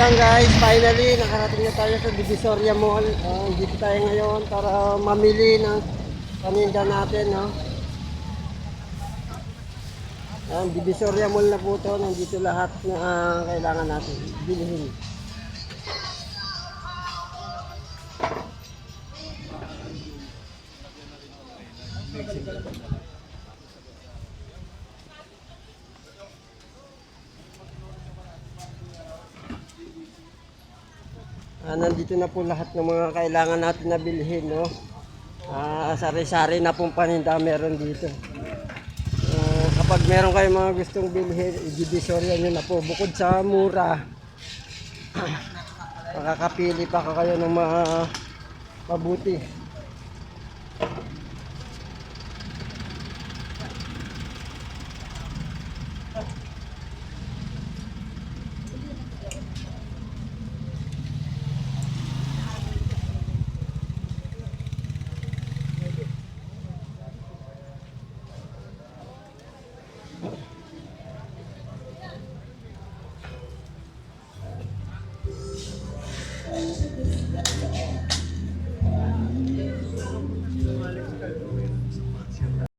Ayan guys, finally nakarating na tayo sa Divisoria Mall. Uh, dito tayo ngayon para mamili ng paninda natin, no? Ayan, Divisoria Mall na po to. Nandito lahat na ah, kailangan natin bilhin. Ah, nandito na po lahat ng mga kailangan natin na bilhin, no? Ah, sari-sari na pong paninda meron dito. Ah, kapag meron kayong mga gustong bilhin, i-divisorya nyo na po. Bukod sa mura, makakapili pa ka kayo ng mga mabuti. Thank